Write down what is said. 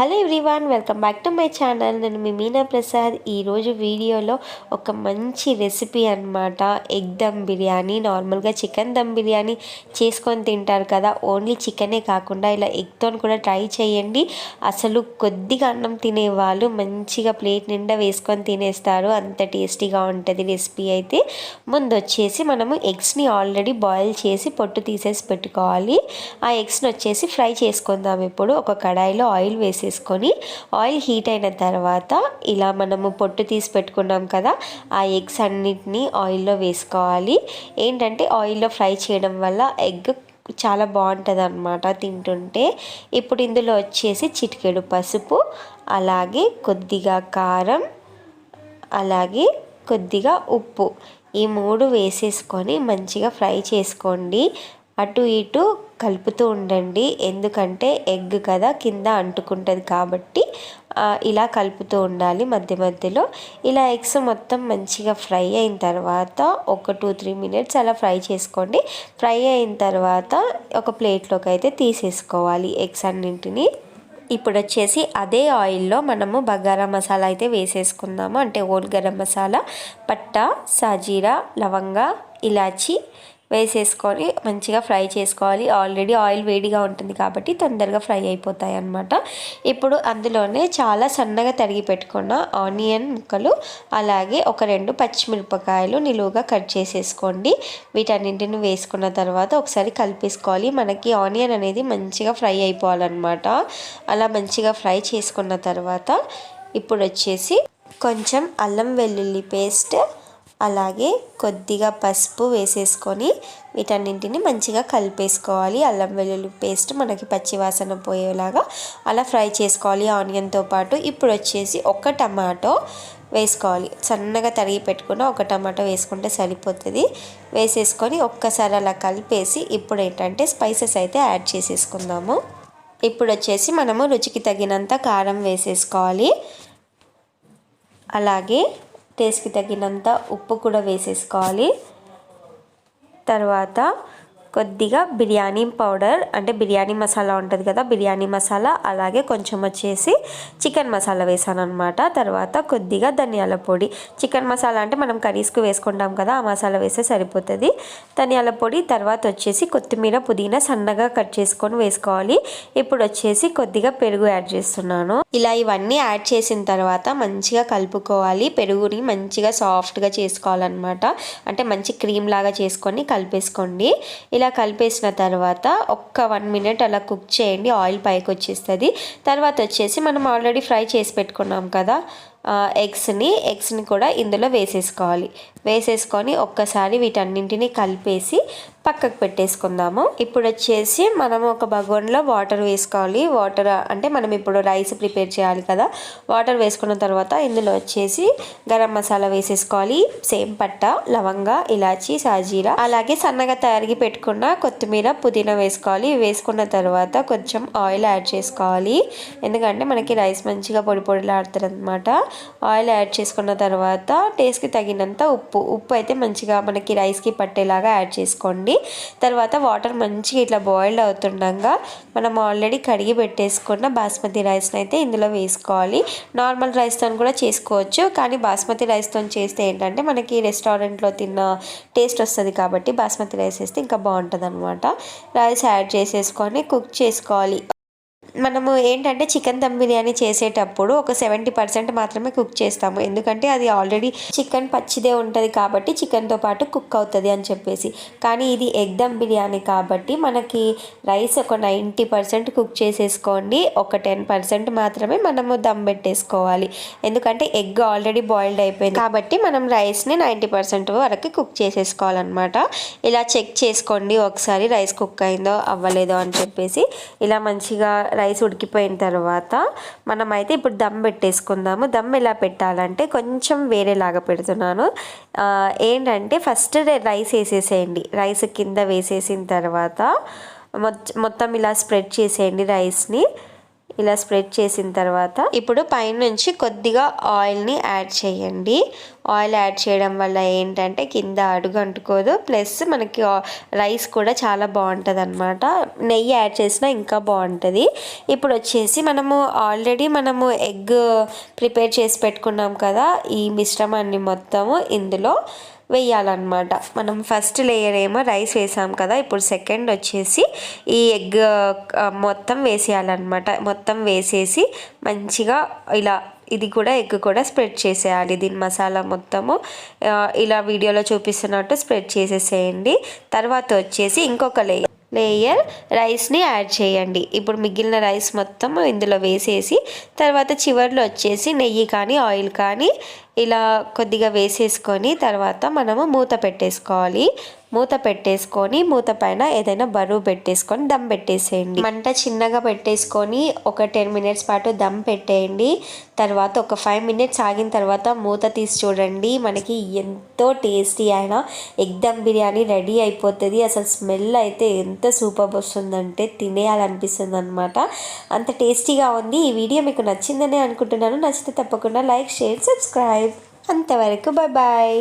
Hello everyone welcome back to my channel. నేను మీ మీనా ప్రసాద్. ఈరోజు వీడియోలో ఒక మంచి రెసిపీ అన్నమాట. ఎగ్ దమ్ బిర్యానీ. నార్మల్గా చికెన్ దమ్ బిర్యానీ చేసుకొని తింటారు కదా. ఓన్లీ చికెనే కాకుండా ఇలా ఎగ్తో కూడా ట్రై చేయండి. అసలు కొద్దిగా అన్నం తినేవాళ్ళు మంచిగా ప్లేట్ నిండా వేసుకొని తినేస్తారు. అంత టేస్టీగా ఉంటుంది రెసిపీ అయితే. ముందు వచ్చేసి మనము ఎగ్స్ని ఆల్రెడీ బాయిల్ చేసి పొట్టు తీసేసి పెట్టుకోవాలి. ఆ ఎగ్స్ని వచ్చేసి ఫ్రై చేసుకుందాం. ఇప్పుడు ఒక కడాయిలో ఆయిల్ వేసేసుకొని ఆయిల్ హీట్ అయిన తర్వాత ఇలా మనము పొట్టు తీసి పెట్టుకున్నాం కదా ఆ ఎగ్స్ అన్నిటినీ ఆయిల్లో వేసుకోవాలి. ఏంటంటే ఆయిల్లో ఫ్రై చేయడం వల్ల ఎగ్ చాలా బాగుంటుంది అనమాట తింటుంటే. ఇప్పుడు ఇందులో వచ్చేసి చిటికెడు పసుపు అలాగే కొద్దిగా కారం అలాగే కొద్దిగా ఉప్పు. ఈ మూడు వేసేసుకొని మంచిగా ఫ్రై చేసుకోండి. అటు ఇటు కలుపుతూ ఉండండి. ఎందుకంటే ఎగ్ కదా కింద అంటుకుంటుంది కాబట్టి ఇలా కలుపుతూ ఉండాలి మధ్య మధ్యలో. ఇలా ఎగ్స్ మొత్తం మంచిగా ఫ్రై అయిన తర్వాత ఒక టూ త్రీ మినిట్స్ అలా ఫ్రై చేసుకోండి. ఫ్రై అయిన తర్వాత ఒక ప్లేట్లోకి అయితే తీసేసుకోవాలి ఎగ్స్ అన్నింటినీ. ఇప్పుడు వచ్చేసి అదే ఆయిల్లో మనము బగారా మసాలా అయితే వేసేసుకుందాము. అంటే ఓల్ గరం మసాలా పట్ట సాజీరా లవంగా ఇలాచి వేసేసుకొని మంచిగా ఫ్రై చేసుకోవాలి. ఆల్రెడీ ఆయిల్ వేడిగా ఉంటుంది కాబట్టి తొందరగా ఫ్రై అయిపోతాయి అన్నమాట. ఇప్పుడు అందులోనే చాలా సన్నగా తరిగి పెట్టుకున్న ఆనియన్ ముక్కలు అలాగే ఒక రెండు పచ్చిమిరపకాయలు నిలువుగా కట్ చేసేసుకోండి. వీటన్నింటిని వేసుకున్న తర్వాత ఒకసారి కలిపేసుకోవాలి. మనకి ఆనియన్ అనేది మంచిగా ఫ్రై అయిపోవాలన్నమాట. అలా మంచిగా ఫ్రై చేసుకున్న తర్వాత ఇప్పుడు వచ్చేసి కొంచెం అల్లం వెల్లుల్లి పేస్ట్ అలాగే కొద్దిగా పసుపు వేసేసుకొని వీటన్నింటిని మంచిగా కలిపేసుకోవాలి. అల్లం వెల్లుల్లి పేస్ట్ మనకి పచ్చివాసన పోయేలాగా అలా ఫ్రై చేసుకోవాలి. ఆనియన్తో పాటు ఇప్పుడు వచ్చేసి ఒక టమాటో వేసుకోవాలి. సన్నగా తరిగి పెట్టుకున్న ఒక టమాటో వేసుకుంటే సరిపోతుంది. వేసేసుకొని ఒక్కసారి అలా కలిపేసి ఇప్పుడు ఏంటంటే స్పైసెస్ అయితే యాడ్ చేసేసుకుందాము. ఇప్పుడు వచ్చేసి మనము రుచికి తగినంత కారం వేసేసుకోవాలి. అలాగే టేస్ట్కి తగినంత ఉప్పు కూడా వేసేసుకోవాలి. తర్వాత కొద్దిగా బిర్యానీ పౌడర్ అంటే బిర్యానీ మసాలా ఉంటుంది కదా బిర్యానీ మసాలా అలాగే కొంచెం వచ్చేసి చికెన్ మసాలా వేసాను అనమాట తర్వాత కొద్దిగా ధనియాల పొడి. చికెన్ మసాలా అంటే మనం కర్రీస్కి వేసుకుంటాం కదా ఆ మసాలా వేస్తే సరిపోతుంది. ధనియాల పొడి తర్వాత వచ్చేసి కొత్తిమీర పుదీనా సన్నగా కట్ చేసుకొని వేసుకోవాలి. ఇప్పుడు వచ్చేసి కొద్దిగా పెరుగు యాడ్ చేస్తున్నాను. ఇలా ఇవన్నీ యాడ్ చేసిన తర్వాత మంచిగా కలుపుకోవాలి. పెరుగుని మంచిగా సాఫ్ట్గా చేసుకోవాలన్నమాట. అంటే మంచి క్రీమ్ లాగా చేసుకొని కలిపేసుకోండి. ఇలా కలిపేసిన తర్వాత ఒక్క వన్ మినిట్ అలా కుక్ చేయండి. ఆయిల్ పైకి వచ్చేస్తుంది. తర్వాత వచ్చేసి మనం ఆల్రెడీ ఫ్రై చేసి పెట్టుకున్నాం కదా ఎగ్స్ని ఎగ్స్ని కూడా ఇందులో వేసేసుకోవాలి. వేసేసుకొని ఒక్కసారి వీటన్నింటిని కలిపేసి పక్కకు పెట్టేసుకుందాము. ఇప్పుడు వచ్చేసి మనం ఒక బగోన్లో వాటర్ వేసుకోవాలి. వాటర్ అంటే మనం ఇప్పుడు రైస్ ప్రిపేర్ చేయాలి కదా. వాటర్ వేసుకున్న తర్వాత ఇందులో వచ్చేసి గరం మసాలా వేసేసుకోవాలి. సేమ్ పట్ట లవంగా ఇలాచి సాజీరా అలాగే సన్నగా తయారీ పెట్టుకున్న కొత్తిమీర పుదీనా వేసుకోవాలి. వేసుకున్న తర్వాత కొంచెం ఆయిల్ యాడ్ చేసుకోవాలి. ఎందుకంటే మనకి రైస్ మంచిగా పొడి పొడిలాడుతుంది అనమాట ఆయిల్ యాడ్ చేసుకున్న తర్వాత టేస్ట్కి తగినంత ఉప్పు. ఉప్పు అయితే మంచిగా మనకి రైస్కి పట్టేలాగా యాడ్ చేసుకోండి. తర్వాత వాటర్ మంచిగా ఇట్లా బాయిల్డ్ అవుతుండగా మనం ఆల్రెడీ కడిగి పెట్టేసుకున్న బాస్మతి రైస్ని అయితే ఇందులో వేసుకోవాలి. నార్మల్ రైస్తో కూడా చేసుకోవచ్చు. కానీ బాస్మతి రైస్తో చేస్తే ఏంటంటే మనకి రెస్టారెంట్లో తిన్న టేస్ట్ వస్తుంది కాబట్టి బాస్మతి రైస్ వేస్తే ఇంకా బాగుంటుంది అనమాట రైస్ యాడ్ చేసేసుకొని కుక్ చేసుకోవాలి. మనము ఏంటంటే చికెన్ దమ్ బిర్యానీ చేసేటప్పుడు ఒక సెవెంటీ పర్సెంట్ మాత్రమే కుక్ చేస్తాము. ఎందుకంటే అది ఆల్రెడీ చికెన్ పచ్చిదే ఉంటుంది కాబట్టి చికెన్తో పాటు కుక్ అవుతుంది అని చెప్పేసి. కానీ ఇది ఎగ్ దమ్ బిర్యానీ కాబట్టి మనకి రైస్ ఒక నైంటీ పర్సెంట్ కుక్ చేసేసుకోండి. ఒక టెన్ పర్సెంట్ మాత్రమే మనము దమ్ పెట్టేసుకోవాలి. ఎందుకంటే ఎగ్ ఆల్రెడీ బాయిల్డ్ అయిపోయింది కాబట్టి మనం రైస్ని నైంటీ పర్సెంట్ వరకు కుక్ చేసేసుకోవాలన్నమాట. ఇలా చెక్ చేసుకోండి ఒకసారి రైస్ కుక్ అయిందో అవ్వలేదో అని చెప్పేసి. ఇలా మంచిగా రైస్ ఉడికిపోయిన తర్వాత మనమైతే ఇప్పుడు దమ్ పెట్టేసుకుందాము. దమ్ ఎలా పెట్టాలంటే కొంచెం వేరేలాగా పెడుతున్నాను. ఏంటంటే ఫస్ట్ రైస్ వేసేసేయండి. రైస్ కింద వేసేసిన తర్వాత మొత్తం ఇలా స్ప్రెడ్ చేసేయండి రైస్ని. ఇలా స్ప్రెడ్ చేసిన తర్వాత ఇప్పుడు పైనుంచి కొద్దిగా ఆయిల్ని యాడ్ చేయండి. ఆయిల్ యాడ్ చేయడం వల్ల ఏంటంటే కింద అడుగు అంటుకోదు. ప్లస్ మనకి రైస్ కూడా చాలా బాగుంటుంది అనమాట నెయ్యి యాడ్ చేసినా ఇంకా బాగుంటుంది. ఇప్పుడు వచ్చేసి మనము ఆల్రెడీ మనము ఎగ్ ప్రిపేర్ చేసి పెట్టుకున్నాం కదా ఈ మిశ్రమాన్ని మొత్తము ఇందులో వేయాలన్నమాట. మనం ఫస్ట్ లేయర్ ఏమో రైస్ వేసాం కదా ఇప్పుడు సెకండ్ వచ్చేసి ఈ ఎగ్ మొత్తం వేసేయాలన్నమాట. మొత్తం వేసేసి మంచిగా ఇలా ఇది కూడా ఎగ్ కూడా స్ప్రెడ్ చేసేయాలి. దీని మసాలా మొత్తము ఇలా వీడియోలో చూపిస్తున్నట్టు స్ప్రెడ్ చేసేసేయండి. తర్వాత వచ్చేసి ఇంకొక లేయర్ లేయర్ రైస్ని యాడ్ చేయండి. ఇప్పుడు మిగిలిన రైస్ మొత్తం ఇందులో వేసేసి తర్వాత చివరిలో వచ్చేసి నెయ్యి కానీ ఆయిల్ కానీ ఇలా కొద్దిగా వేసేసుకొని తర్వాత మనము మూత పెట్టేసుకోవాలి. మూత పెట్టేసుకొని మూత పైన ఏదైనా బరువు పెట్టేసుకొని దమ్ పెట్టేసేయండి. మంట చిన్నగా పెట్టేసుకొని ఒక టెన్ మినిట్స్ పాటు దమ్ పెట్టేయండి. తర్వాత ఒక ఫైవ్ మినిట్స్ ఆగిన తర్వాత మూత తీసి చూడండి. మనకి ఎంతో టేస్టీ అయిన ఎగ్ దమ్ బిర్యానీ రెడీ అయిపోతుంది. అసలు స్మెల్ అయితే ఎంత సూపర్ వస్తుందంటే తినేయాలనిపిస్తుంది అనమాట అంత టేస్టీగా ఉంది. ఈ వీడియో మీకు నచ్చిందని అనుకుంటున్నాను. నచ్చితే తప్పకుండా లైక్ షేర్ సబ్స్క్రైబ్. అంతవరకు బాయ్ బాయ్